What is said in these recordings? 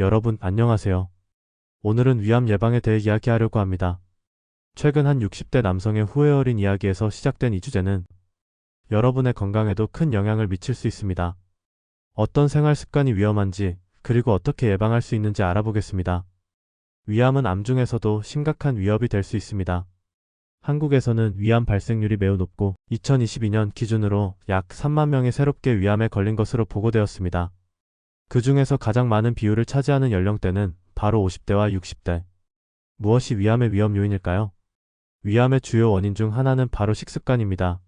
여러분 안녕하세요. 오늘은 위암 예방에 대해 이야기하려고 합니다. 최근 한 60대 남성의 후회 어린 이야기에서 시작된 이 주제는 여러분의 건강에도 큰 영향을 미칠 수 있습니다. 어떤 생활 습관이 위험한지 그리고 어떻게 예방할 수 있는지 알아보겠습니다. 위암은 암 중에서도 심각한 위협이 될 수 있습니다. 한국에서는 위암 발생률이 매우 높고 2022년 기준으로 약 3만 명이 새롭게 위암에 걸린 것으로 보고되었습니다. 그 중에서 가장 많은 비율을 차지하는 연령대는 바로 50대와 60대. 무엇이 위암의 위험 요인일까요? 위암의 주요 원인 중 하나는 바로 식습관입니다.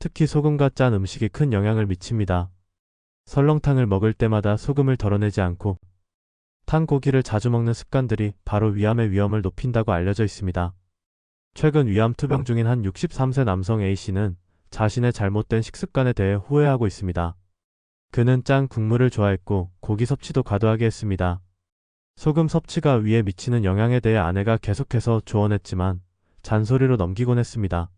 특히 소금과 짠 음식이 큰 영향을 미칩니다. 설렁탕을 먹을 때마다 소금을 덜어내지 않고 탄 고기를 자주 먹는 습관들이 바로 위암의 위험을 높인다고 알려져 있습니다. 최근 위암 투병 중인 한 63세 남성 A씨는 자신의 잘못된 식습관에 대해 후회하고 있습니다. 그는 짠 국물을 좋아했고 고기 섭취도 과도하게 했습니다. 소금 섭취가 위에 미치는 영향에 대해 아내가 계속해서 조언했지만 잔소리로 넘기곤 했습니다.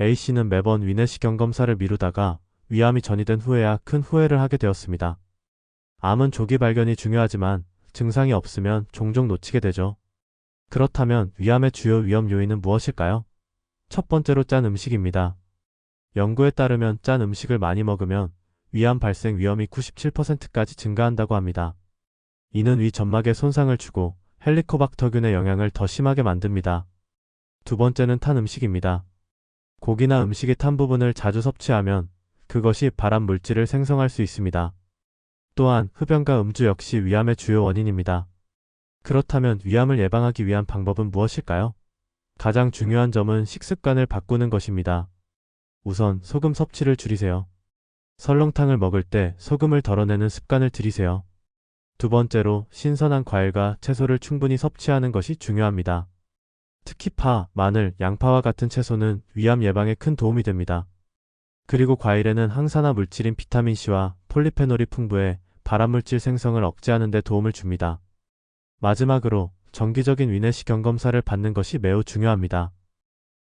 A씨는 매번 위내시경 검사를 미루다가 위암이 전이된 후에야 큰 후회를 하게 되었습니다. 암은 조기 발견이 중요하지만 증상이 없으면 종종 놓치게 되죠. 그렇다면 위암의 주요 위험 요인은 무엇일까요? 첫 번째로 짠 음식입니다. 연구에 따르면 짠 음식을 많이 먹으면 위암 발생 위험이 97%까지 증가한다고 합니다. 이는 위 점막에 손상을 주고 헬리코박터균의 영향을 더 심하게 만듭니다. 두 번째는 탄 음식입니다. 고기나 음식의 탄 부분을 자주 섭취하면 그것이 발암 물질을 생성할 수 있습니다. 또한 흡연과 음주 역시 위암의 주요 원인입니다. 그렇다면 위암을 예방하기 위한 방법은 무엇일까요? 가장 중요한 점은 식습관을 바꾸는 것입니다. 우선 소금 섭취를 줄이세요. 설렁탕을 먹을 때 소금을 덜어내는 습관을 들이세요. 두 번째로 신선한 과일과 채소를 충분히 섭취하는 것이 중요합니다. 특히 파, 마늘, 양파와 같은 채소는 위암 예방에 큰 도움이 됩니다. 그리고 과일에는 항산화 물질인 비타민C와 폴리페놀이 풍부해 발암물질 생성을 억제하는 데 도움을 줍니다. 마지막으로 정기적인 위내시경 검사를 받는 것이 매우 중요합니다.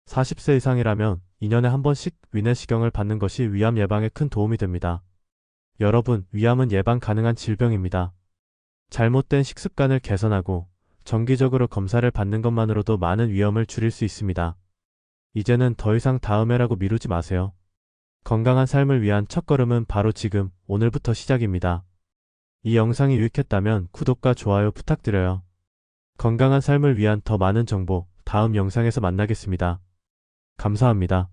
40세 이상이라면 2년에 한 번씩 위내시경을 받는 것이 위암 예방에 큰 도움이 됩니다. 여러분, 위암은 예방 가능한 질병입니다. 잘못된 식습관을 개선하고 정기적으로 검사를 받는 것만으로도 많은 위험을 줄일 수 있습니다. 이제는 더 이상 다음에라고 미루지 마세요. 건강한 삶을 위한 첫걸음은 바로 지금, 오늘부터 시작입니다. 이 영상이 유익했다면 구독과 좋아요 부탁드려요. 건강한 삶을 위한 더 많은 정보 다음 영상에서 만나겠습니다. 감사합니다.